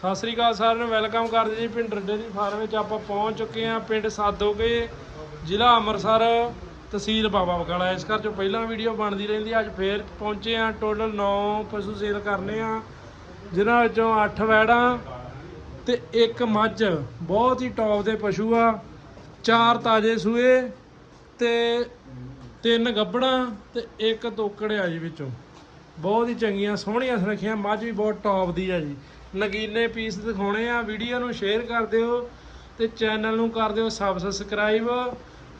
ਸਤਿ ਸ੍ਰੀ ਅਕਾਲ ਸਾਰਿਆਂ ਨੂੰ, ਵੈਲਕਮ ਕਰਦੇ ਜੀ ਪਿੰਡ ਡੇਰੀ ਫਾਰਮ ਵਿੱਚ ਆਪਾਂ ਪਹੁੰਚ ਚੁੱਕੇ ਹਾਂ ਪਿੰਡ ਸਾਦੋਗੇ, ਜ਼ਿਲ੍ਹਾ ਅੰਮ੍ਰਿਤਸਰ, ਤਹਿਸੀਲ ਬਾਬਾ ਬਕਾਲਾ। ਇਸ ਘਰ ਚੋਂ ਪਹਿਲਾਂ ਵੀਡੀਓ ਬਣਦੀ ਰਹਿੰਦੀ ਅੱਜ ਫੇਰ ਪਹੁੰਚੇ ਹਾਂ, ਟੋਟਲ 9 ਪਸ਼ੂ ਸੇਲ ਕਰਨੇ ਆ, ਜਿਨ੍ਹਾਂ ਵਿੱਚੋਂ 8 ਵੈੜਾਂ ਤੇ ਇੱਕ ਮੱਝ। ਬਹੁਤ ਹੀ ਟੌਪ ਦੇ ਪਸ਼ੂ ਆ, ਚਾਰ ਤਾਜੇ ਸੂਏ ਤੇ ਤਿੰਨ ਗੱਬੜਾਂ ਤੇ ਇੱਕ ਤੋਕੜ ਆ ਜੀ ਵਿੱਚੋਂ। ਬਹੁਤ ਹੀ ਚੰਗੀਆਂ, ਸੋਹਣੀਆਂ ਸੁਰੱਖੀਆਂ ਮੱਝ ਵੀ ਬਹੁਤ ਟੌਪ ਦੀ ਆ ਜੀ। ਨਗੀਨੇ ਪੀਸ ਦਿਖਾਉਣੇ ਆ। ਵੀਡੀਓ ਨੂੰ ਸ਼ੇਅਰ ਕਰ ਦਿਓ ਤੇ ਚੈਨਲ ਨੂੰ ਕਰ ਦਿਓ ਸਬਸਕ੍ਰਾਈਬ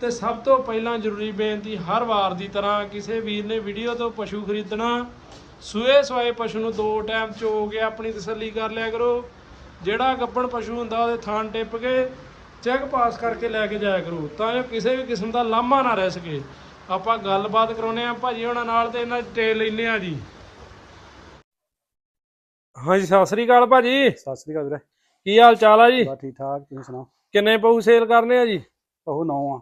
ਤੇ ਸਭ ਤੋਂ ਪਹਿਲਾਂ ਜ਼ਰੂਰੀ ਬੇਨਤੀ, ਹਰ ਵਾਰ ਦੀ ਤਰ੍ਹਾਂ ਕਿਸੇ ਵੀਰ ਨੇ ਵੀਡੀਓ ਤੋਂ ਪਸ਼ੂ ਖਰੀਦਣਾ, ਸੂਏ ਸਵਾਏ ਪਸ਼ੂ ਨੂੰ ਦੋ ਟਾਈਮ ਚੋ ਕੇ ਆਪਣੀ ਤਸੱਲੀ ਕਰ ਲਿਆ ਕਰੋ। ਜਿਹੜਾ ਗੱਬਣ ਪਸ਼ੂ ਹੁੰਦਾ, ਉਹਦੇ ਥਾਂ ਟਿੱਪ ਕੇ ਚੈੱਕ ਪਾਸ ਕਰਕੇ ਲੈ ਕੇ ਜਾਇਆ ਕਰੋ। ਤਾਂ ਜੋ ਕਿਸੇ ਵੀ ਕਿਸਮ ਦਾ ਲਾਮਾ ਨਾ ਰਹਿ ਸਕੇ। ਆਪਾਂ ਗੱਲਬਾਤ ਕਰਾਉਨੇ ਆ ਭਾਜੀ ਉਹਨਾਂ ਨਾਲ ਤੇ ਇਹਨਾਂ ਡਿਟੇਲ ਲੈਨੇ ਆ ਜੀ। ਹਾਂਜੀ ਸਤਿ ਸ੍ਰੀ ਅਕਾਲ ਭਾਜੀ। ਸਤਿ ਸ੍ਰੀ ਅਕਾਲ ਵੀਰੇ। ਕੀ ਹਾਲ ਚਾਲ ਆ ਜੀ? ਬਸ ਠੀਕ ਠਾਕ ਤੁਸੀਂ ਸੁਣਾਓ? ਕਿੰਨੇ ਪਊ ਸੇਲ ਕਰਨੇ ਆ ਜੀ? ਉਹ ਨੌ ਆ।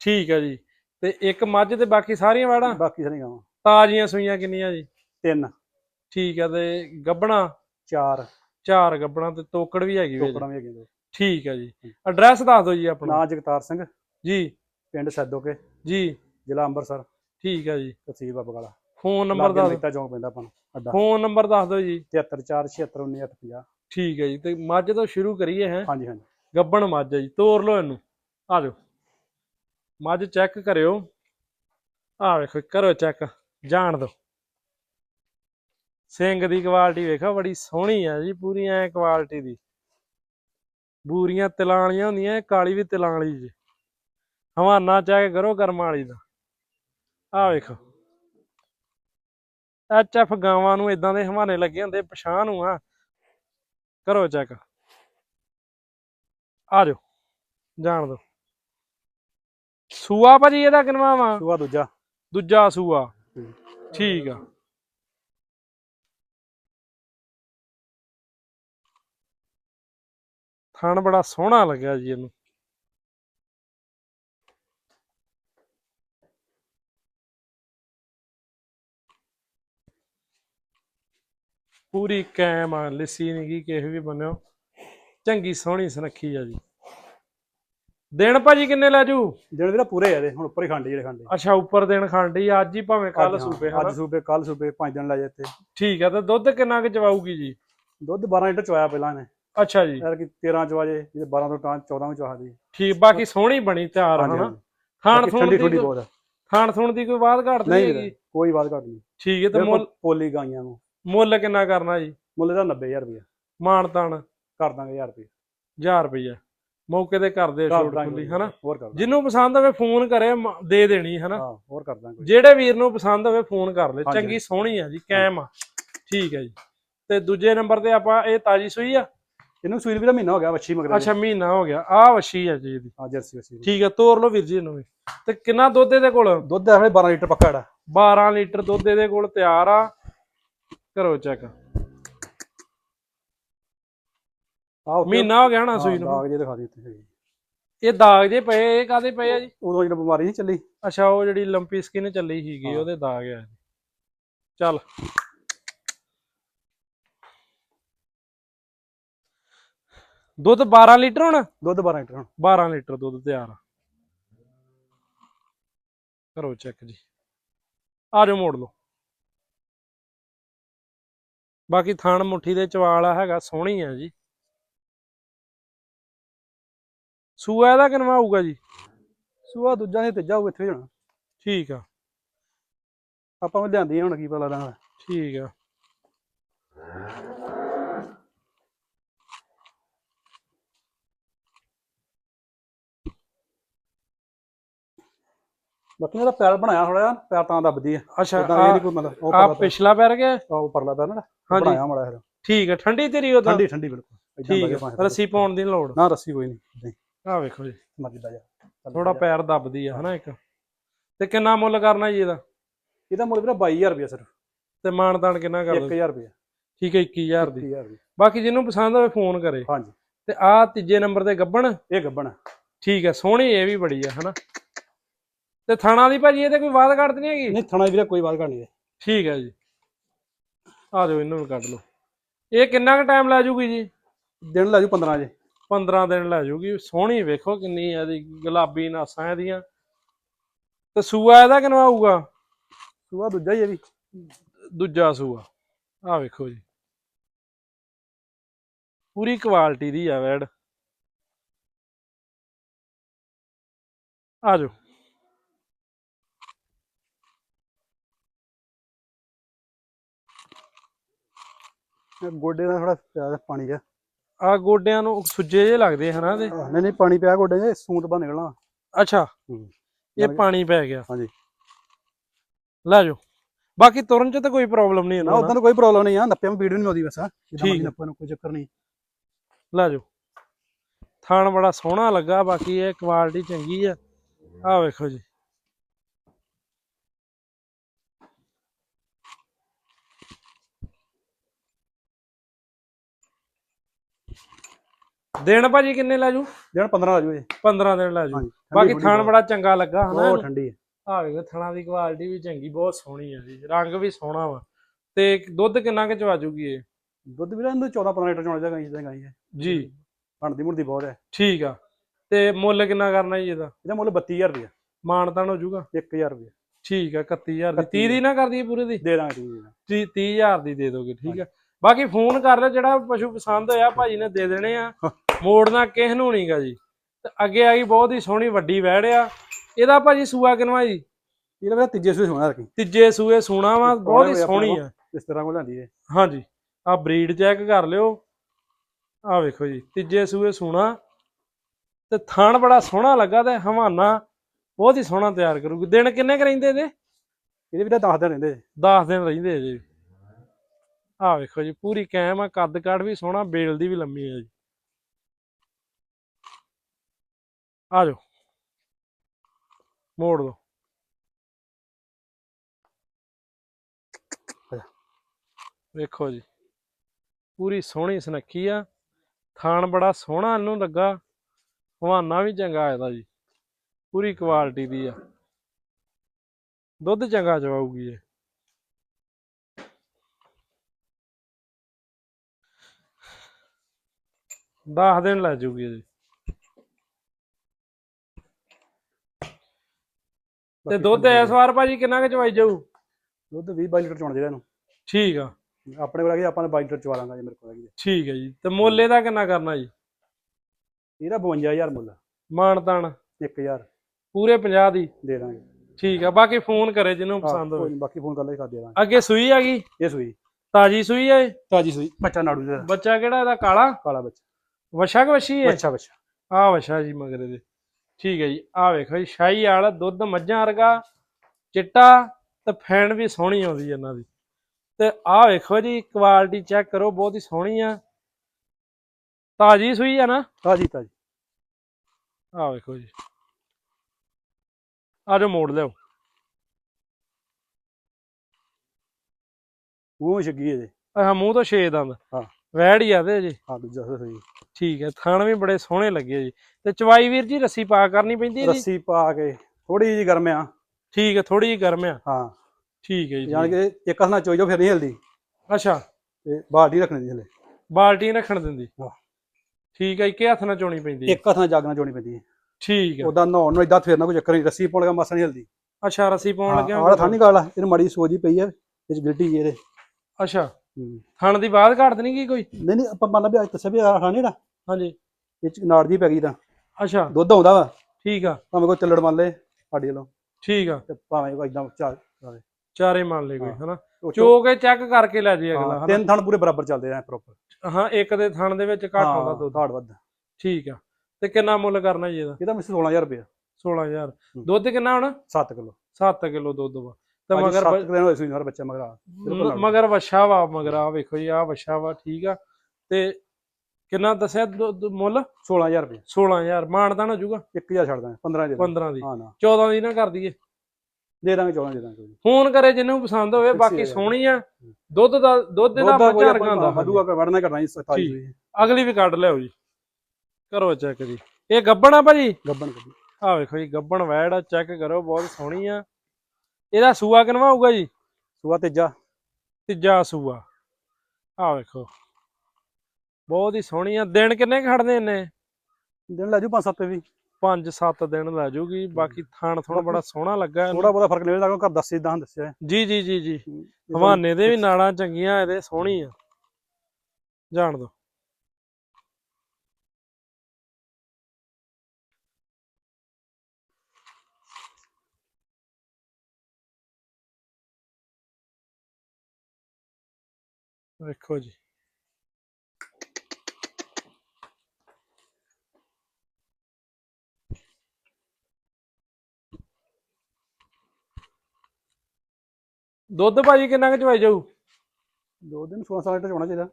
ਠੀਕ ਆ ਜੀ। ਤੇ ਇੱਕ ਮੱਝ ਤੇ ਬਾਕੀ ਸਾਰੀਆਂ ਵਾੜਾਂ? ਬਾਕੀ ਸਾਰੀਆਂ ਗਾਵਾਂ ਤਾਜ਼ੀਆਂ ਸੂਈਆਂ ਕਿੰਨੀਆਂ ਜੀ? ਤਿੰਨ। ਠੀਕ ਆ ਤੇ ਗੱਬਣਾ? ਚਾਰ। ਚਾਰ ਗੱਬਣਾ ਤੇ ਤੋਕੜ ਵੀ ਹੈਗੀ ਵੇ। ਟੋਕੜਾਂ ਵੀ ਹੈਗੀਆਂ ਦੋ। ਠੀਕ ਆ ਜੀ। ਐਡਰੈਸ ਦੱਸ ਦਿਓ ਜੀ ਆਪਣਾ। ਨਾਂ ਜਗਤਾਰ ਸਿੰਘ। ਜੀ। ਪਿੰਡ ਸੈਦੋਕੇ। ਜੀ। ਜ਼ਿਲ੍ਹਾ ਅੰਮ੍ਰਿਤਸਰ। ਠੀਕ ਆ ਜੀ। ਤਹਿਸੀਲ ਬਾਬਗਾਲਾ ਫੋਨ ਨੰਬਰ ਦੱਸ ਦਿਓ ਦਿੱਤਾ ਚੌਂਕ ਪੈਂਦਾ ਆਪਾਂ ਨੂੰ। ਫੋਨ ਨੰਬਰ ਦੱਸ ਦਿਓ ਜੀ। 7346199850 ਠੀਕ ਹੈ ਜੀ ਤੇ ਮੱਝ ਤੋਂ ਸ਼ੁਰੂ ਕਰੀਏ ਹੈ। ਹਾਂਜੀ ਹਾਂਜੀ। ਗੱਬਣ ਮੱਝ ਹੈ ਜੀ ਤੋਰ ਲਓ ਇਹਨੂੰ। ਆ ਜਾਓ। ਮੱਝ ਚੈੱਕ ਕਰਿਓ। ਆ ਵੇਖੋ ਕਰੋ ਚੈੱਕ ਜਾਣ ਦਿਓ। ਸਿੰਘ ਦੀ ਕੁਆਲਿਟੀ ਵੇਖੋ ਬੜੀ ਸੋਹਣੀ ਆ ਜੀ ਪੂਰੀ ਐ ਕੁਆਲਿਟੀ ਦੀ। ਬੂਰੀਆਂ ਤਿਲਾਂ ਵਾਲੀਆਂ ਹੁੰਦੀਆਂ ਕਾਲੀ ਵੀ ਤਿਲਾਂ ਵਾਲੀ ਜੀ। ਹਵਾਨਾ ਚੈੱਕ ਕਰੋ ਕਰਮ ਵਾਲੀ ਦਾ। ਆ ਵੇਖੋ। ਐਚ ਐਫ ਗਾਵਾਂ ਨੂੰ ਇਦਾਂ ਦੇ ਹਵਾਨੇ ਲੱਗੇ ਹੁੰਦੇ ਪਛਾਣ ਨੂੰ ਆ। ਕਰੋ ਚੈੱਕ ਆ ਜਾਓ। ਜਾਣ ਦੋ ਸੂਆ ਭਾਜੀ ਇਹਦਾ ਕਿਨਵਾ ਵਾ? ਸੂਆ ਦੂਜਾ। ਦੂਜਾ ਸੂਆ। ਠੀਕ ਆ। ਥਣ ਬੜਾ ਸੋਹਣਾ ਲੱਗਿਆ ਜੀ ਇਹਨੂੰ। ਪੂਰੀ ਕੈਮ ਆ ਲਿੱਸੀ ਨਹੀਂ ਗਈ ਕਿਸੇ ਵੀ ਬੰਨਿਓ। ਚੰਗੀ ਸੋਹਣੀ ਸੁਨੱਖੀ ਆ ਜੀ। ਦਿਨ ਭਾਜੀ ਕਿੰਨੇ ਲੈ ਜੂ? ਜਿਹੜੇ ਵੀਰੇ ਪੂਰੇ ਆ ਇਹਦੇ ਹੁਣ ਉੱਪਰ ਹੀ ਖਾਂਡੇ ਜਿਹੜੇ ਖਾਂਡੇ। ਅੱਛਾ ਉੱਪਰ ਦਿਨ ਖੰਡੀ ਅੱਜ ਹੀ ਭਾਵੇਂ ਕੱਲ ਹਾਂ, ਸੂਪੇ ਅੱਜ ਸੂਪੇ ਕੱਲ ਸੂਪੇ ਪੰਜ ਦਿਨ ਲੈ ਜਾਂਦੇ ਠੀਕ ਆ ਤੇ ਦੁੱਧ ਕਿੰਨਾ ਕੁ ਚਵਾਊਗੀ ਜੀ? ਦੁੱਧ 12 ਲੀਟਰ ਚਵਾਇਆ ਪਹਿਲਾਂ ਨੇ ਅੱਛਾ ਜੀ। ਯਾਰ ਕਿ 13 ਚਵਾਜੇ ਜਿਹਦੇ 12 ਤੋਂ ਤਾਂ 14 ਵਿੱਚ ਚਵਾ ਦੀ। ਠੀਕ ਬਾਕੀ ਸੋਹਣੀ ਬਣੀ ਤਿਆਰ ਹਨਾ। ਖਾਣ ਥੂਣ ਦੀ ਕੋਈ- ਬਹੁਤ ਖਾਣ ਥੂਣ ਦੀ ਕੋਈ ਬਾਤ ਘਾਟ ਨਹੀਂ ਕੋਈ ਬਾਤ ਘੱਟ ਨਹੀਂ ਠੀਕ ਹੈ ਤੇ ਮੁੱਲ ਪੋਲੀ ਗਾਈਆਂ ਨੂੰ। ਮੁੱਲ ਕਿੰਨਾ ਕਰਨਾ ਜੀ? ਮੁੱਲ ਇਹਦਾ 90000 ਰੁਪਇਆ ਮਾਣ ਤਾਣ। ਕਰ ਦਾਂਗੇ 1000 ਰੁਪਇਆ 1000 ਰੁਪਈਆ। ਮੌਕੇ ਤੇ ਕਰ ਕਰ ਛੋਟ ਖੁੱਲੀ ਹਨਾ? ਹੋਰ ਕਰ ਜਿਹਨੂੰ ਪਸੰਦ ਹੋਵੇ ਫੋਨ ਕਰੇ ਦੇ ਦੇਣੀ ਹਨਾ? ਹਾਂ ਹੋਰ ਕਰ ਦਾਂਗੇ। ਜਿਹੜੇ ਵੀਰ ਨੂੰ ਪਸੰਦ ਹੋਵੇ ਫੋਨ ਕਰ ਲੈ। ਚੰਗੀ ਸੋਹਣੀ ਆ ਜੀ ਕੈਮ ਆ। ਠੀਕ ਹੈ ਜੀ। ਤੇ ਦੂਜੇ ਨੰਬਰ ਤੇ ਆਪਾਂ ਇਹ ਤਾਜੀ ਸੂਈ ਆ? ਇਹਨੂੰ ਸੂਈ ਵੀਰਾ ਮਹੀਨਾ ਹੋ ਗਿਆ ਵੱਛੀ ਮਗਰ। ਅੱਛਾ ਮਹੀਨਾ ਹੋ ਗਿਆ। ਆ ਵਸ਼ੀ ਆ ਜੀ ਇਹਦੀ। ਹਾਂ ਜਰਸੀ ਵੱਛੀ। ਠੀਕ ਹੈ ਤੋਰ ਲਓ ਵੀਰ ਜੀ ਇਹਨੂੰ ਵੀ। ਤੇ ਕਿੰਨਾ ਦੁੱਧ ਇਹਦੇ ਕੋਲ? ਦੁੱਧ ਹੈ 12 ਲੀਟਰ ਪੱਕਾ ਜਿਹੜਾ 12 ਲੀਟਰ ਦੁੱਧ ਇਹਦੇ ਕੋਲ ਤਿਆਰ ਆ। ਕਰੋ ਚੈੱਕ। ਆ ਮਹੀਨਾ ਹੋ ਗਿਆ ਨਾ ਸੂਈ ਨੂੰ। ਦਾਗ ਜੇ ਦਿਖਾ ਦੇ ਇੱਥੇ ਇਹ ਦਾਗ ਜੇ ਪਏ ਇਹ ਕਾਦੇ ਪਏ ਆ ਜੀ? ਉਦੋਂ ਜਿਹੜਾ ਬਿਮਾਰੀ ਨਹੀਂ ਚੱਲੀ। ਅੱਛਾ ਉਹ ਜਿਹੜੀ ਲੰਪੀ ਸਕਿਨ ਚੱਲੀ ਸੀਗੀ। ਉਹਦੇ ਦਾਗ ਆ। ਚੱਲ। ਦੁੱਧ 12 ਲੀਟਰ ਹੁਣ? ਦੁੱਧ 12 ਲੀਟਰ ਹੁਣ। 12 ਲੀਟਰ ਦੁੱਧ ਤਿਆਰ ਕਰੋ ਚੈੱਕ ਜੀ। ਆ ਜਾਓ ਮੋੜ ਲਓ। ਬਾਕੀ ਥਣ ਮੁੱਠੀ ਦੇ ਚਵਾਲ ਆ ਹੈਗਾ ਸੋਹਣੀ ਆ ਜੀ। ਸੂਆ ਇਹਦਾ ਕਿੰਨਾ ਆਊਗਾ ਜੀ? ਸੂਆ ਦੂਜਾ ਨਹੀਂ ਤੀਜਾ ਉਹ ਇੱਥੇ ਹੋਣਾ ਠੀਕ ਆ। ਆਪਾਂ ਲਿਆਂਦੀ ਹੁਣ ਕੀ ਪਤਾ ਲੱਗਦਾ ਠੀਕ ਆ। ਬਾਕੀ ਇਹਦਾ ਪੈਰ ਬਣਾਇਆ ਥੋੜਾ ਜਿਹਾ ਪੈਰ ਤਾਂ ਦੱਬਦੀ ਆ। ਅੱਛਾ ਇਹ ਨਹੀਂ ਕੋਈ ਮਤਲਬ ਉਹ ਆ ਪਰਲਾ ਪਿਛਲਾ ਪੈਰ ਗਿਆ? ਪੈਰ- ਉਹ ਪਰਲਾ ਪੈਰ ਨਾ ਹਾਂਜੀ। ਬਣਾਇਆ ਮੜਾ ਫਿਰ ਠੀਕ ਹੈ ਠੰਡੀ ਤੇਰੀ ਉਹਦਾ ਠੰਡੀ ਠੰਡੀ ਬਿਲਕੁਲ। ਏਦਾਂ ਠੀਕ ਲੱਗੇ ਹੈ ਭਾਵੇਂ। ਰੱਸੀ ਪਾਉਣ ਦੀ ਨੀ ਲੋੜ। ਨਾ ਰੱਸੀ ਕੋਈ ਨਹੀਂ। ਆ ਵੇਖੋ ਜੀ। ਮਰਜ਼ੀ ਦਾ ਜਾ। ਥੋੜਾ ਪੈਰ ਦੱਬਦੀ ਆ ਹਨਾ ਇੱਕ। ਤੇ ਕਿੰਨਾ ਮੁੱਲ ਕਰਨਾ ਜੀ ਇਹਦਾ? ਇਹਦਾ ਮੁੱਲ ਵੀਰਾ 22000 ਰੁਪਇਆ ਸਿਰਫ। ਤੇ ਮਾਨਤਾਨ ਕਿੰਨਾ ਕਰ ਦੋ 1000 ਰੁਪਇਆ। ਠੀਕ ਹੈ 21000 ਦੀ। 21000 ਰੁਪਇਆ ਬਾਕੀ ਜਿਹਨੂੰ ਪਸੰਦ ਹੋਵੇ ਫੋਨ ਕਰੇ। ਹਾਂਜੀ। ਤੇ ਆ ਤੀਜੇ ਨੰਬਰ ਤੇ ਗੱਬਣ? ਇਹ ਗੱਬਣ ਠੀਕ ਹੈ ਸੋਹਣੀ ਇਹ ਵੀ ਬੜੀ ਆ ਹਨਾ? ਤੇ ਥਾਣਾ ਦੀ ਭਾਜੀ ਇਹਦੇ ਕੋਈ ਬਾਤ ਕੱਢ ਨਹੀਂ ਹੈਗੀ? ਨਹੀਂ ਥਣਾ ਵੀਰਾ ਕੋਈ ਬਾਤ ਕਰਨੀ ਹੈ। ਠੀਕ ਹੈ ਜੀ। ਆ ਜਾਓ ਇਹਨੂੰ ਵੀ ਕੱਢ ਲਓ। ਇਹ ਕਿੰਨਾ ਕੁ ਟਾਈਮ ਲੈ ਜੂਗੀ ਜੀ? ਦਿਨ ਲੈ ਜੂ 15 ਜੇ। 15 ਦਿਨ ਲੈ ਜਾਊਗੀ ਸੋਹਣੀ ਵੇਖੋ ਕਿੰਨੀ ਆ ਇਹਦੀ ਗੁਲਾਬੀ ਨਾਸਾਂ ਇਹਦੀਆਂ। ਤੇ ਸੂਆ ਇਹਦਾ ਕਿੰਨਾ ਆਊਗਾ? ਸੂਆ ਦੂਜਾ ਹੀ ਹੈ ਵੀ। ਦੂਜਾ ਸੂਆ। ਆ ਵੇਖੋ ਜੀ। ਪੂਰੀ ਕੁਆਲਿਟੀ ਦੀ ਆ ਵੈੜ। ਆ ਜਾਓ ਇਹ ਗੋਡੇ ਦਾ ਥੋੜਾ ਪਿਆ ਦਾ ਪਾਣੀ ਜਿਹਾ। ਆ ਗੋਡਿਆਂ ਨੂੰ ਸੁੱਜੇ ਜੇ ਲੱਗਦੇ ਹਨਾ ਆਹ, ਨਹੀਂ ਨਹੀਂ ਪਾਣੀ ਪਿਆ ਗੋਡੇ 'ਚ ਸੂਤ ਬਾ ਨਿਕਲਣਾ। ਅੱਛਾ। ਹੂੰ। ਇਹ ਪਾਣੀ ਪੈ ਗਿਆ। ਹਾਂਜੀ। ਲੈ ਜਾਓ। ਬਾਕੀ ਤੁਰਨ ਚ ਤਾਂ ਕੋਈ ਪ੍ਰੋਬਲਮ ਨਹੀਂ ਨਾ ਉਦਾਂ ਤਾਂ ਕੋਈ ਪ੍ਰੋਬਲਮ ਨਹੀਂ ਆ ਨੱਪਿਆਂ ਵੀਡੀਓ ਨਹੀਂ ਆਉਂਦੀ ਬਸ ਹਾਂ ਠੀਕ। ਹੈ। ਨੱਪਿਆਂ ਨੂੰ ਕੋਈ ਚੱਕਰ ਨਹੀਂ। ਲੈ ਜਾਓ। ਥਾਣ ਬੜਾ ਸੋਹਣਾ ਲੱਗਾ ਬਾਕੀ ਇਹ ਕੁਆਲਿਟੀ ਚੰਗੀ ਆ। ਆ ਵੇਖੋ ਜੀ। ਦਿਨ ਭਾਜੀ ਕਿੰਨੇ ਲੈ ਜੂ? ਦਿਨ 15 ਆ ਜੂ ਜੀ 15 ਦਿਨ ਲੈ ਜੂ। ਹਾਂਜੀ ਬਾਕੀ ਠੰਡੀ ਥਾਣ ਬੜਾ ਚੰਗਾ ਲੱਗਾ ਹਨਾ? ਬਹੁਤ? ਠੰਡੀ ਹੈ। ਆ ਵੇਖੋ ਥਣਾ ਦੀ ਕੁਆਲਿਟੀ ਵੀ ਚੰਗੀ ਬਹੁਤ ਸੋਹਣੀ ਆ ਜੀ। ਰੰਗ ਵੀ ਸੋਹਣਾ ਵਾ। ਤੇ ਦੁੱਧ ਕਿੰਨਾ ਕੁ ਚਵਾ ਜੂਗੀ ਇਹ? ਦੁੱਧ ਵੀ ਇਹਨੂੰ 14 15 ਲੀਟਰ ਚੋਣ ਜਾਗਾ ਜਿੱਦਾਂ ਗਾਈ ਹੈ ਜੀ। ਬਣਦੀ ਮੁਰਦੀ ਬਹੁਤ ਹੈ। ਠੀਕ ਆ। ਤੇ ਮੁੱਲ ਕਿੰਨਾ ਕਰਨਾ ਜੀ ਇਹਦਾ? ਇਹਦਾ ਮੁੱਲ 32000 ਰੁਪਏ ਮਾਨਤਾਨ ਹੋ ਜਾਊਗਾ 1000 ਰੁਪਏ ਠੀਕ ਆ 31000 ਦੀ। 30 ਦੀ ਨਾ ਕਰਦੀ ਪੂਰੇ ਦੀ? ਦੇ ਦਾਂਗੇ 30 30000 ਦੀ ਦੇ ਦੋਗੇ ਠੀਕ ਆ। ਬਾਕੀ ਫੋਨ ਕਰ ਲਿਓ ਜਿਹੜਾ ਪਸ਼ੂ ਪਸੰਦ ਹੋਇਆ ਭਾਜੀ ਨੇ ਦੇ ਦੇਣੇ ਆ। ਮੋੜਨਾ ਕਿਸ ਨੂੰ ਨਹੀਂਗਾ ਜੀ। ਤੇ ਅੱਗੇ ਆ ਗਈ ਬਹੁਤ ਹੀ ਸੋਹਣੀ ਵੱਡੀ ਵੈੜ ਆ। ਇਹਦਾ ਭਾਜੀ ਸੂਆ ਕਿਨਵਾ ਜੀ? ਇਹਦਾ ਵੀ ਤੀਜੇ ਸੂਏ ਸੋਣਾ ਰੱਖੀ। ਤੀਜੇ ਸੂਏ ਸੂਣਾ ਵਾ ਬਹੁਤ ਹੀ ਸੋਹਣੀ। ਆ। ਇਸ ਤਰ੍ਹਾਂ ਕੋ ਲੈਂਦੀ ਹੈ। ਹਾਂਜੀ ਆ ਬਰੀਡ ਚੈੱਕ ਕਰ ਲਿਓ। ਆ ਵੇਖੋ ਜੀ ਤੀਜੇ ਸੂਏ ਸੂਣਾ ਤੇ ਥਣ ਬੜਾ ਸੋਹਣਾ ਲੱਗਾ ਤੇ ਹਵਾਨਾ ਬਹੁਤ ਹੀ ਸੋਹਣਾ ਤਿਆਰ ਕਰੂਗੀ ਦਿਨ ਕਿੰਨੇ ਕੁ ਰਹਿੰਦੇ ਇਹਦੇ? ਇਹਦੇ ਵੀ ਤਾਂ 10 ਦਿਨ ਰਹਿੰਦੇ। 10 ਦਿਨ ਰਹਿੰਦੇ ਜੀ। ਆ ਵੇਖੋ ਜੀ ਪੂਰੀ ਕੈਮ ਆ ਕੱਦ ਕਾਠ ਵੀ ਸੋਹਣਾ ਬੇਲ ਦੀ ਵੀ ਲੰਮੀ ਹੈ ਜੀ। ਆ ਜਾਓ। ਮੋੜ ਦੋ। ਵੇਖੋ ਜੀ। ਪੂਰੀ ਸੋਹਣੀ ਸਨੱਖੀ ਆ। ਥਾਣ ਬੜਾ ਸੋਹਣਾ ਇਹਨੂੰ ਲੱਗਾ। ਹਵਾਨਾ ਵੀ ਚੰਗਾ ਇਹਦਾ ਜੀ। ਪੂਰੀ ਕੁਆਲਿਟੀ ਦੀ ਆ। ਦੁੱਧ ਚੰਗਾ ਚਵਾਊਗੀ ਇਹ। ਦਸ ਦਿਨ ਲੈ ਜੂਗੀ ਜੀ ਤੇ ਦੁੱਧ ਇਸ ਵਾਰ ਭਾਜੀ ਕਿੰਨਾ ਕੁ ਚਵਾਈ ਜਾਊ? ਦੁੱਧ 20 22 ਲੀਟਰ ਚੋਣ ਜਿਹੜਾ ਇਹਨੂੰ। ਠੀਕ ਆ। ਆਪਣੇ ਕੋਲ ਹੈਗੀ ਆਪਾਂ ਨੇ 22 ਲੀਟਰ ਚਵਾ ਲਾਂਗਾ ਜੇ ਮੇਰੇ ਕੋਲ ਹੈਗੀ। ਠੀਕ ਹੈ ਜੀ। ਤੇ ਮੁੱਲ ਇਹਦਾ ਕਿੰਨਾ ਕਰਨਾ ਜੀ? ਇਹਦਾ 52000 ਮੁੱਲ ਮਾਨਤਾਨ 1000 ਪੂਰੇ 50 ਦੀ? ਦੇ ਦਾਂਗੇ। ਠੀਕ ਆ ਬਾਕੀ ਫੋਨ ਕਰੇ ਜਿਹਨੂੰ ਪਸੰਦ ਹੋਵੇ। ਬਾਕੀ ਫੋਨ ਕਰ ਲੈ ਕਰ ਦੇ ਦਾਂਗੇ। ਅੱਗੇ ਸੂਈ ਆ ਗਈ? ਇਹ ਸੂਈ। ਤਾਜੀ ਸੂਈ ਹੈ ਤਾਜੀ ਸੂਈ। ਬੱਚਾ ਨਾੜੂ ਦਾ ਬੱਚਾ ਕਿਹੜਾ ਇਹਦਾ? ਕਾਲਾ? ਕਾਲਾ ਬੱਚਾ। ਵਛਾ ਕਿ ਵਛੀ ਹੈ ਬੱਚਾ ਬੱਚਾ ਆ ਵਛਾ ਜੀ ਮਗਰ ਇਹਦੇ ਠੀਕ ਹੈ ਜੀ ਆ ਵੇਖੋ ਜੀ ਸ਼ਾਹੀ ਵਾਲਾ ਦੁੱਧ ਮੱਝਾਂ ਵਰਗਾ ਚਿੱਟਾ ਤੇ ਫੈਨ ਵੀ ਸੋਹਣੀ ਆਉਂਦੀ ਇਹਨਾਂ ਦੀ। ਤੇ ਆ ਵੇਖੋ ਜੀ ਕੁਆਲਿਟੀ ਚੈੱਕ ਕਰੋ ਬਹੁਤ ਹੀ ਸੋਹਣੀ ਆ। ਤਾਜੀ ਸੂਈ ਆ ਨਾ? ਤਾਜੀ ਤਾਜੀ। ਆ ਵੇਖੋ ਜੀ। ਆ ਜੋ ਮੋੜ ਲਿਓ ਮੂੰਹ ਛੱਗੀ ਇਹਦੇ। ਆਹ ਮੂੰਹ ਤੋਂ ਛੇ ਦੰਦ। ਹਾਂ। ਵੈੜ ਹੀ ਆ ਤੇ ਜੀ ਹਾਂ ਦੂਜਾ ਸੂਈ। ਠੀਕ ਹੈ ਥਣ ਵੀ ਬੜੇ ਸੋਹਣੇ ਲੱਗੇ ਜੀ। ਤੇ ਚਵਾਈ ਵੀਰ ਜੀ ਰੱਸੀ ਪਾ ਕਰਨੀ ਪੈਂਦੀ ਇਹਦੀ ਰੱਸੀ ਪਾ ਕੇ ਥੋੜੀ ਜਿਹੀ ਗਰਮ ਆ। ਠੀਕ ਹੈ ਥੋੜੀ ਜਿਹੀ ਗਰਮ ਆ। ਹਾਂ। ਠੀਕ ਹੈ ਜੀ ਜਾਣ ਕੇ ਇੱਕ ਹੱਥ ਨਾਲ ਚੋਈ ਜਾਓ ਫਿਰ ਨਹੀਂ ਹਿਲਦੀ। ਅੱਛਾ। ਤੇ ਬਾਲਟੀ ਰੱਖਣੀ ਦੀ ਹਲੇ। ਬਾਲਟੀ ਰੱਖਣ ਦਿੰਦੀ? ਹਾਂ। ਠੀਕ ਹੈ ਇੱਕੇ ਹੱਥ ਨਾਲ ਚੋਣੀ ਪੈਂਦੀ ਹੈ। ਇੱਕ ਹੱਥ ਨਾਲ ਜਾਗਣਾ ਚੋਣੀ ਪੈਂਦੀ ਹੈ। ਠੀਕ ਹੈ। ਉਦਾਂ ਨਹਾਉਣ ਨੂੰ ਇਦਾਂ ਫੇਰਨਾ ਕੋਈ ਚੱਕਰ ਨਹੀਂ ਰੱਸੀ ਪਾਉਣ ਲਗਾ ਮਾਸਾ ਨਹੀਂ ਹਿਲਦੀ। ਅੱਛਾ ਰੱਸੀ ਪਾਉਣ ਲੱਗਿਆ। ਆਹ ਥਾਣੀ ਗੱਲ ਇਹਨੂੰ ਮਾੜੀ ਸੋਜੀ ਪਈ ਆ ਇਹ ਗਿਲਟੀ ਜੀ ਇਹਦੇ। ਅੱਛਾ। ਹੂੰ। ਥਣ ਦੀ ਬਾਅਦ ਘੱਟ ਨਹੀਂ ਗਈ ਕੋਈ? ਨਹੀਂ ਨਹੀਂ ਆਪਾਂ ਮੰਨ ਲਾ ਵੀ ਅੱਜ ਦੱਸਿਆ ਵੀ ਆਹ ਥਾਣੀ ਨਾ ਹਾਂਜੀ। ਇਹ ਚ ਨਾੜ ਜੀ ਪੈ ਗਈ ਤਾਂ। ਅੱਛਾ। ਦੁੱਧ ਆਉਂਦਾ ਵਾ। ਠੀਕ ਆ। ਭਾਵੇਂ ਕੋਈ ਚੱਲੜ ਮੰਨ ਲੇ ਸਾਡੀ ਵੱਲੋਂ। ਠੀਕ ਆ। ਤੇ ਭਾਵੇਂ ਕੋਈ ਇਦਾਂ ਚਾਰ ਚਾਰੇ। ਮੰਨ ਲੈ ਕੋਈ। ਹਨਾ। ਚੋ ਕੇ ਚੈੱਕ ਕਰਕੇ ਲੈ ਜੇ ਅਗਲਾ ਹਨਾ। ਤਿੰਨ ਥਣ ਪੂਰੇ ਬਰਾਬਰ ਚੱਲਦੇ ਆ ਪ੍ਰੋਪਰ ਹਾਂ ਇੱਕ ਦੇ ਥਣ ਦੇ ਵਿੱਚ ਘੱਟ ਆਉਂਦਾ ਦੁੱਧ। ਘਾੜ ਵੱਧ। ਠੀਕ ਆ। ਤੇ ਕਿੰਨਾ ਮੁੱਲ ਕਰਨਾ ਜੀ ਇਹਦਾ? ਇਹਦਾ ਮਿਸ 16000 ਰੁਪਏ 16000 ਹੂੰ। ਦੁੱਧ ਕਿੰਨਾ ਹੁਣ? 7 ਕਿਲੋ। 7 ਕਿਲੋ ਦੁੱਧ ਵਾ। ਤੇ ਮਗਰ ਮਗਰ 7 ਦਿਨ ਹੋਏ ਨਾਲ ਬੱਚਾ ਮਗਰ ਆ। ਮਗਰ ਵਛਾ ਵਾ ਮਗਰ ਆ ਵੇਖੋ ਜੀ ਆ ਵਛਾ ਵਾ ਠੀਕ ਆ। ਤੇ ਕਿੰਨਾ ਦੱਸਿਆ ਦੁੱਧ ਮੁੱਲ? 16000 ਰੁਪਏ। 16000 ਮਾਨਦਾਨ ਹੋ ਜਾਊਗਾ 1000 ਛੱਡ ਦਾਂਗੇ 15 ਦੇ ਦਾਂਗੇ। 15 ਦੀ। ਹਾਂ ਨਾ। 14 ਦੀ ਨਾ ਕਰ ਦਈਏ। ਦੇ ਦਾਂਗੇ 14 ਦੇ ਦਾਂਗੇ। ਫੋਨ ਕਰੇ ਜਿਹਨੂੰ ਪਸੰਦ ਹੋਵੇ ਬਾਕੀ ਹੀ ਹੈ। ਸੋਹਣੀ ਆ। ਦੁੱਧ ਦਾ ਦੁੱਧ ਦਾ ਦਾ ਕੋਈ ਮੱਝਾਂ ਆਪਾਂ ਰਗਾਂਦਾ ਵਾਧੂ ਆ ਵੜਨਾ ਕਰਨਾ ਹੀ 27 ਠੀਕ। ਅਗਲੀ ਵੀ ਕੱਢ ਲਿਆਓ ਜੀ। ਕਰੋ ਚੈੱਕ ਜੀ। ਇਹ ਗੱਬਣ ਆ ਭਾਜੀ? ਗੱਬਨ ਕੱਢੀ ਆ ਵੇਖੋ ਜੀ ਗੱਬਣ ਵੈੜ ਆ ਚੈੱਕ ਕਰੋ ਬਹੁਤ ਸੋਹਣੀ ਆ। ਇਹਦਾ ਸੂਆ ਕਿਨਵਾ ਹੋਊਗਾ ਜੀ? ਸੂਆ ਤੇਜਾ। ਤੀਜਾ ਸੂਆ। ਆ ਵੇਖੋ। ਬਹੁਤ ਹੀ ਸੋਹਣੀ ਆ ਦਿਨ ਕਿੰਨੇ ਕੁ ਖੜਦੇ ਨੇ ਦਿਨ ਲੈ ਜੂ 5-7 ਵੀ। 5-7 ਦਿਨ ਲੈ ਜੂਗੀ। ਬਾਕੀ ਥਾਣ ਥੋੜਾ ਬੜਾ ਸੋਹਣਾ ਲੱਗਾ। ਥੋੜਾ ਬਹੁਤਾ ਫ਼ਰਕ ਨਿਕਲਦਾ ਕਿਉਂ ਘਰ ਦੱਸ ਇਦਾਂ ਦੱਸਿਆ। ਜੀ ਜੀ ਜੀ ਜੀ। ਹਵਾਨੇ ਦੇ ਵੀ ਨਾੜਾਂ ਚੰਗੀਆਂ ਇਹਦੇ ਸੋਹਣੀ ਆ। ਜਾਣ ਦੋ। ਵੇਖੋ ਜੀ। ਦੁੱਧ ਭਾਜੀ ਕਿੰਨਾ ਕੁ ਚਵਾਈ ਜਾਊ? ਦੋ ਦਿਨ 16 ਲੀਟਰ ਹੋਣਾ ਚਾਹੀਦਾ।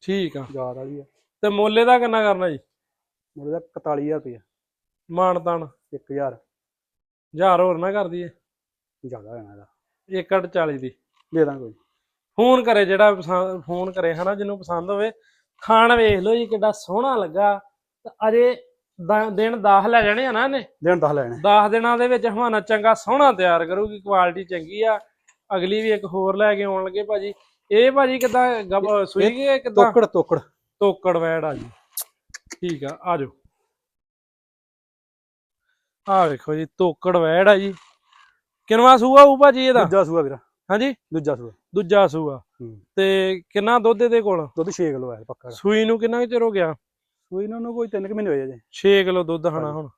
ਠੀਕ ਆ। ਯਾਦ ਵਾਲੀ ਆ। ਤੇ ਮੁੱਲੇ ਦਾ ਕਿੰਨਾ ਕਰਨਾ ਜੀ? ਮੁੰਡੇ ਦਾ 41000 ਰੁਪਇਆ ਮਾਨ ਤਾਨ 1000 ਹਜ਼ਾਰ। ਹੋਰ ਨਾ ਕਰ ਦਈਏ ਜ਼ਿਆਦਾ ਹੋਣਾ ਇਹਦਾ। 1.40 ਦੀ। ਦੇ ਦਾਂ ਕੋਈ। ਫੋਨ ਕਰੇ ਜਿਹੜਾ ਪਸੰਦ ਫੋਨ ਕਰੇ ਹਨਾ ਜਿਹਨੂੰ ਪਸੰਦ ਹੋਵੇ। ਖਾਣ ਵੇਖ ਲਓ ਜੀ ਕਿੱਡਾ ਸੋਹਣਾ ਲੱਗਾ। ਤੇ ਅਜੇ ਦ- ਦਿਨ 10 ਲੈ ਜਾਣੇ ਆ ਨਾ ਇਹਨੇ। ਦਿਨ 10 ਲੈਣੇ 10 ਦਿਨਾਂ ਦੇ ਵਿੱਚ ਹਵਾਨਾ ਚੰਗਾ ਸੋਹਣਾ ਤਿਆਰ ਕਰੂਗੀ ਕੁਆਲਿਟੀ ਚੰਗੀ ਆ। ਅਗਲੀ ਵੀ ਇੱਕ ਹੋਰ ਲੈ ਕੇ ਆਉਣ ਲੱਗੇ ਭਾਜੀ। ਇਹ ਭਾਜੀ ਕਿਦਾਂ ਸੂਈ ਗਏ ਕਿਦਾਂ? ਤੋਕੜ ਤੋਕੜ। ਤੋਕੜ ਵੈੜ ਆ ਜੀ। ਠੀਕ ਆ ਆ ਜਾਓ। ਆ ਵੇਖੋ ਜੀ ਤੋਕੜ ਵੈੜ ਆ ਜੀ। ਕਿੰਨਵਾ ਸੂਆ ਹੋਊ ਭਾਜੀ ਇਹਦਾ? ਦੂਜਾ ਸੂਆ ਵੀਰਾ। ਹਾਂਜੀ? ਦੂਜਾ ਸੂਆ। ਦੂਜਾ ਸੂਆ। ਹੂੰ। ਤੇ ਕਿੰਨਾ ਦੁੱਧ ਇਹਦੇ ਕੋਲ? ਦੁੱਧ 6 ਕਿਲੋ ਹੈ ਪੱਕਾ। ਸੂਈ ਨੂੰ ਕਿੰਨਾ ਕੁ ਚਿਰ ਹੋ ਗਿਆ? ਸੂਈ ਨੂੰ ਕੋਈ 3 ਮਹੀਨੇ ਹੋਏ ਅਜੇ। 6 ਕਿਲੋ ਦੁੱਧ ਹਣਾ ਹੁਣ।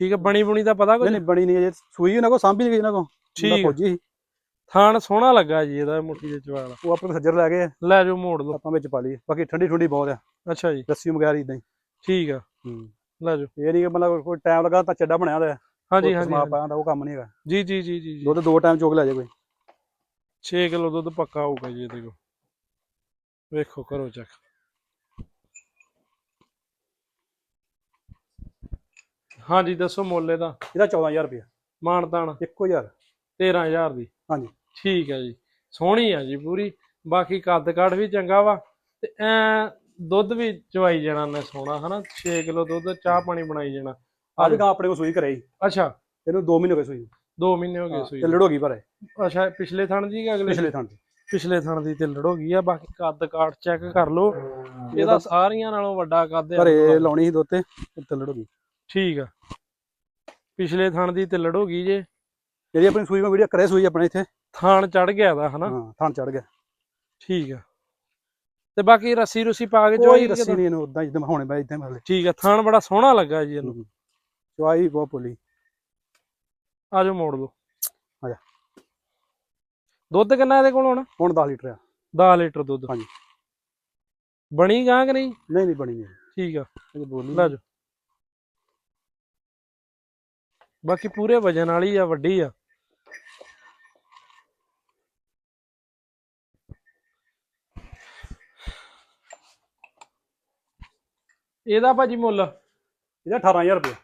ਠੀਕ ਹੈ ਬਣੀ ਬੁਣੀ ਦਾ ਪਤਾ ਕੁਝ ਨਹੀਂ ਬਣੀ ਨਹੀਂ ਅਜੇ। ਸੂਈ ਉਹਨਾਂ ਕੋ ਸਾਂਭੀ ਗਈ ਉਹਨਾਂ ਕੋ ਠੀਕ ਆ। ਥਾਣ ਸੋਹਣਾ ਲੱਗਾ ਜੀ ਇਹਦਾ ਮੁੱਠੀ ਦੇ ਚਵਾਲ। ਉਹ ਆਪਣੇ ਸੱਜਰ ਲੈ ਗਏ ਲੈ ਜਾਓ ਮੋੜ ਲਓ। ਆਪਾਂ ਵਿੱਚ ਪਾ ਲਈ ਬਾਕੀ ਠੰਡੀ ਠੰਡੀ ਬਹੁਤ ਆ। ਅੱਛਾ ਜੀ। ਲੱਸੀ ਵਗੈਰਾ ਇਦਾਂ ਹੀ ਠੀਕ ਆ। ਹੂੰ। ਲੈ ਜਾਓ। ਇਹ ਨਹੀਂ ਕਿ ਮਤਲਬ ਕੋਈ ਟਾਈਮ ਲੱਗਾ ਤਾਂ ਚੱਡਾ ਬਣਿਆ ਹੁੰਦਾ ਹਾਂਜੀ ਹਾਂਜੀ ਸਮਾਪ ਹਾਂਜੀ। ਪਾਇਆ ਹੁੰਦਾ ਉਹ ਕੰਮ ਨਹੀਂ ਹੈਗਾ। ਜੀ ਜੀ ਜੀ ਜੀ ਜੀ। ਦੁੱਧ ਦੋ ਟਾਈਮ ਚੋਕ ਲੈ ਜਾਏ ਕੋਈ। 6 ਕਿਲੋ ਦੁੱਧ ਪੱਕਾ ਹੋਊਗਾ ਜੀ ਇਹਦੇ ਕੋਲ। ਵੇਖੋ ਕਰੋ ਚੈੱਕ ਹਾਂਜੀ ਦੱਸੋ ਮੁੱਲ ਦਾ ਇਹਦਾ 14000 ਰੁਪਇਆ। ਮਾਨਤਾਨ ਇੱਕੋ ਹਜ਼ਾਰ। 13000 ਦੀ। ਹਾਂਜੀ। ਠੀਕ ਹੈ ਜੀ। ਸੋਹਣੀ ਆ ਜੀ ਪੂਰੀ। ਬਾਕੀ ਕੱਦ ਕਾਠ ਵੀ ਚੰਗਾ ਵਾ। ਤੇ ਐ ਦੁੱਧ ਵੀ ਚਵਾਈ ਜਾਣਾ ਨੇ ਸੋਹਣਾ ਹਨਾ? 6 ਕਿਲੋ ਦੁੱਧ ਚਾਹ ਪਾਣੀ ਬਣਾਈ ਜਾਣਾ। ਵੀ ਗਾਂ ਆਪਣੇ ਕੋ ਸੂਈ ਹੀ। ਅੱਛਾ। ਇਹਨੂੰ 2 ਮਹੀਨੇ ਹੋ ਗਏ ਸੂਈ ਨੂੰ। 2 ਮਹੀਨੇ ਹੋ ਗਏ ਸੂਈ ਤੇ ਲੜੋਗੀ ਪਰ ਅੱਛਾ ਪਿਛਲੇ ਥਣ ਜੀ ਕਿ ਅਗਲੇ ਪਿਛਲੇ ਥਾਂ ਤੇ ਪਿਛਲੇ ਥਣ ਦੀ ਤੇ ਲੜ ਹੋ ਗਈ ਆ। ਬਾਕੀ ਕੱਦ ਕਾਠ ਚੈੱਕ ਕਰ ਲਓ। ਇਹਦਾ ਸਾਰੀਆਂ ਨਾਲੋਂ ਵੱਡਾ ਕੱਦ ਆ ਘਰੇ ਲਾਉਣੀ ਸੀ ਦੁੱਧ ਤੇ ਲੜੋਗੀ ਠੀਕ ਆ। ਪਿਛਲੇ ਥਣ ਦੀ ਤੇ ਲੜ ਹੋ ਗਈ ਜੇ। ਜਿਹੜੀ ਆਪਣੀ ਸੂਈ ਮੈਂ ਵੀਡੀਓ ਕਰੇ ਸੂਈ ਆਪਣੇ ਇੱਥੇ। ਥਾਣ ਚੜ ਗਿਆ ਦਾ ਹਨਾ? ਹਾਂ ਚੜ ਗਿਆ। ਠੀਕ ਆ। ਤੇ ਬਾਕੀ ਰੱਸੀ ਰੁੱਸੀ ਪਾ ਕੇ ਚੋਈ ਰੱਸੀ ਨਹੀਂ ਇਹਨੂੰ ਉਦਾਂ ਜਿੱਦਾਂ ਹੁਣੇ ਮੈਂ ਇਦਾਂ ਮਤਲਬ। ਠੀਕ ਆ ਥਾਣ ਬੜਾ ਸੋਹਣਾ ਲੱਗਾ ਜੀ ਇਹਨੂੰ। ਚਵਾਈ ਬਹੁਤ ਪੁੱਲੀ ਆ ਜਾਓ ਮੋੜ ਲਓ ਆ ਜਾ। ਦੁੱਧ ਕਿੰਨਾ ਇਹਦੇ ਕੋਲ ਹੁਣ? ਹੁਣ 10 ਲੀਟਰ ਆ। 10 ਲੀਟਰ ਦੁੱਧ। ਹਾਂਜੀ। ਬਣੀ ਗਾਂ ਕਿ ਨਹੀਂ? ਨਹੀਂ ਨਹੀਂ ਬਣੀ ਨਹੀਂ। ਠੀਕ ਆ। ਇਹ ਬੋਲੀ। ਲੈ ਜਾਓ। ਬਾਕੀ ਪੂਰੇ ਵਜਨ ਵਾਲੀ ਆ ਵੱਡੀ ਆ। ਇਹਦਾ ਭਾਜੀ ਮੁੱਲ? ਇਹਦਾ 18000 ਰੁਪਇਆ।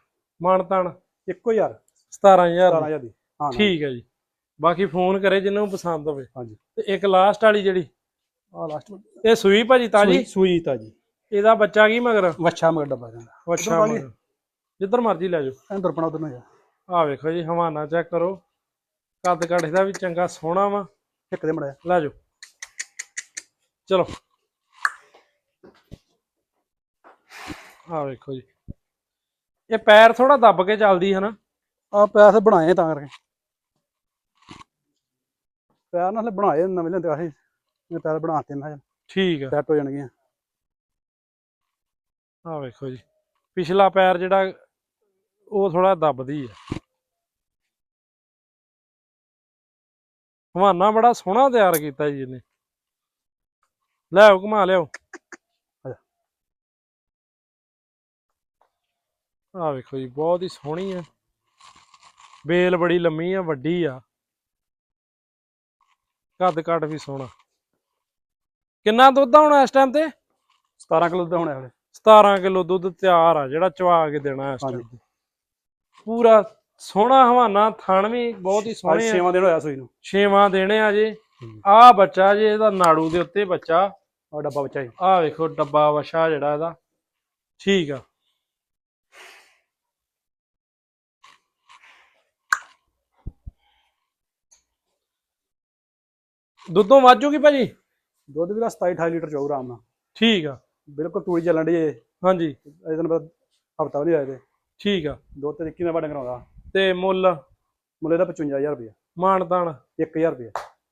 ਮਾਨਤਾਨ ਇੱਕੋ ਹਜ਼ਾਰ। 17000 17000 ਦੀ। ਹਾਂ ਨਾ। ਠੀਕ ਹੈ ਜੀ। ਬਾਕੀ ਫੋਨ ਕਰੇ ਜਿਹਨੂੰ ਪਸੰਦ ਹੋਵੇ। ਹਾਂਜੀ। ਤੇ ਇੱਕ ਲਾਸਟ ਵਾਲੀ ਜਿਹੜੀ ਆ ਲਾਸਟ ਇਹ ਸੂਈ ਭਾਜੀ ਤਾਜੀ? ਸੂਈ ਤਾਜੀ। ਇਹਦਾ ਬੱਚਾ ਕੀ ਮਗਰ? ਵੱਛਾ ਮਗਰ ਡੱਬਾ ਜਾਂਦਾ? ਮਗਰ। ਜਿੱਧਰ ਮਰਜ਼ੀ ਲੈ ਜਾਓ। ਐਂ ਦਰਪਣਾ ਉਧਰ ਨੂੰ ਜਾ। ਆਹ ਵੇਖੋ ਜੀ ਹਵਾਨਾ ਚੈੱਕ ਕਰੋ। ਕੱਦ ਕਾਠ ਦਾ ਵੀ ਚੰਗਾ ਸੋਹਣਾ ਵਾ। ਇੱਕ ਦੇ ਮੜਿਆ ਲੈ ਜਾਓ। ਚਲੋ। ਆਹ ਵੇਖੋ ਜੀ। ਇਹ ਪੈਰ ਥੋੜਾ ਦੱਬ ਕੇ ਚੱਲਦੀ ਹੈ ਨਾ। ਆ ਪੈਸੇ ਬਣਾਏ ਤਾਂ ਕਰਕੇ। ਪੈਰ ਨਾਲ ਬਣਾਏ ਨਵੇਂ ਲੈਂਦੇ ਆਹੀ ਇਹ ਪੈਰ ਬਣਾਤੇ ਮੈਂ ਠੀਕ ਆ। ਸੈੱਟ ਹੋ ਜਾਣਗੇ ਆਹ ਵੇਖੋ ਜੀ। ਪਿਛਲਾ ਪੈਰ ਜਿਹੜਾ ਉਹ ਥੋੜਾ ਦੱਬਦੀ ਹੈ ਹਵਾਨਾ ਬੜਾ ਸੋਹਣਾ ਤਿਆਰ ਕੀਤਾ ਜੀ ਇਹਨੇ। ਲੈ ਆਓ ਘੁਮਾ ਲਿਆਓ। ਆਹ ਵੇਖੋ ਜੀ ਬਹੁਤ ਹੀ ਸੋਹਣੀ ਆ। ਬੇਲ ਬੜੀ ਲੰਮੀ ਆ ਵੱਡੀ ਆ। ਕੱਦ ਕੱਟ ਵੀ ਸੋਹਣਾ। ਕਿੰਨਾ ਦੁੱਧ ਆ ਹੁਣ ਇਸ ਟਾਈਮ ਤੇ? 17 ਕਿਲੋ ਦਾ ਹੋਣਾ ਹਲੇ। 17 ਕਿਲੋ ਦੁੱਧ ਤਿਆਰ ਆ ਜਿਹੜਾ ਚਵਾ ਕੇ ਦੇਣਾ ਇਸ। ਟਾਈਮ ਪੂਰਾ ਸੋਹਣਾ ਹਵਾਨਾ ਥਣ ਵੀ ਬਹੁਤ ਹੀ ਸੋਹਣੇ ਆ। 6 ਦਿਨ ਹੋਇਆ ਸੂਈ ਨੂੰ। ਛੇਵਾਂ ਦੇਣੇ ਆ ਜੇ। ਹੂੰ। ਆ ਬੱਚਾ ਜੇ ਇਹਦਾ ਨਾੜੂ ਦੇ ਉੱਤੇ ਬੱਚਾ। ਆ ਡੱਬਾ ਬੱਚਾ ਹੀ ਆ ਵੇਖੋ ਡੱਬਾ ਵਛਾ ਜਿਹੜਾ ਇਹਦਾ। ਠੀਕ ਆ। ਦੁੱਧੋਂ ਵਾਜੂਗੀ ਭਾਜੀ? ਦੁੱਧ ਵੀ ਦਾ 27 28 ਲੀਟਰ ਚਾਹੂ ਆਰਾਮ ਨਾਲ। ਠੀਕ ਆ। ਬਿਲਕੁਲ ਤੂੜੀ ਚੱਲਣ ਦੀ ਹਾਂਜੀ। ਅਜੇ ਦਿਨ ਬਾਅਦ ਹਫਤਾ ਵੀ ਨਹੀਂ ਆਇਆ ਤੇ ਠੀਕ ਆ। ਦੋ ਤੇ 21 ਨੰਬਰ ਡੰਗਰ ਆਉਂਦਾ ਤੇ ਮੁੱਲ? ਮੁੱਲੇ ਦਾ 55000 ਰੁਪਏ ਮਾਨਤਾਨ 1000 ਰੁਪਏ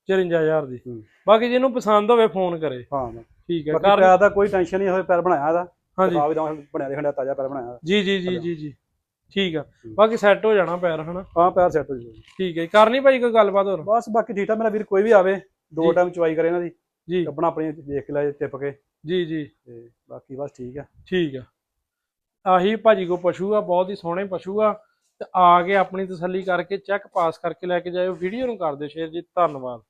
54000 ਦੀ। ਬਾਕੀ ਜਿਹਨੂੰ ਪਸੰਦ ਹੋਵੇ ਫੋਨ ਕਰੇ। ਹਾਂ। ਠੀਕ ਹੈ ਪੈਰ ਦਾ ਕੋਈ ਟੈਨਸ਼ਨ ਨਹੀਂ ਹੋਏ ਪੈਰ ਬਣਾਇਆ ਇਹਦਾ। ਹਾਂਜੀ। ਆ ਵੀ ਤਾਂ ਬਣਿਆ ਦੇਖਣ ਤਾਜ਼ਾ ਪੈਰ ਬਣਾਇਆ ਜੀ ਜੀ ਜੀ ਜੀ ਜੀ। ਠੀਕ ਆ। ਬਾਕੀ ਸੈੱਟ ਹੋ ਜਾਣਾ ਪੈਰ ਹਨਾ? ਹਾਂ ਪੈਰ ਸੈੱਟ ਹੋ ਜੂਗਾ ਠੀਕ ਹੈ। ਕਰਨੀ ਭਾਈ ਕੋਈ ਗੱਲਬਾਤ ਹੋਰ? ਬਸ ਬਾਕੀ ਠੀਕ ਠਾਕ। ਮੇਰਾ ਵੀਰ ਕੋਈ ਵੀ ਆਵੇ। ਦੋ। ਟਾਈਮ ਚਵਾਈ ਕਰੇ ਇਹਨਾਂ ਦੀ ਜੀ। ਕੱਪਣਾ ਆਪਣੀ ਦੇਖ ਕੇ ਲੈ ਟਿਪ ਕੇ। ਜੀ ਜੀ। ਤੇ ਬਾਕੀ ਬਸ ਠੀਕ ਆ। ਠੀਕ ਆ। ਆਹੀ ਭਾਜੀ ਕੋ ਪਸ਼ੂ ਆ ਬਹੁਤ ਹੀ ਸੋਹਣੇ ਪਸ਼ੂ ਆ। ਤੇ ਆ ਕੇ ਆਪਣੀ ਤਸੱਲੀ ਕਰਕੇ ਚੈੱਕ ਪਾਸ ਕਰਕੇ ਲੈ ਕੇ ਜਾਇਓ। ਵੀਡੀਓ ਨੂੰ ਕਰ ਦਿਓ ਸ਼ੇਅਰ ਜੀ। ਧੰਨਵਾਦ।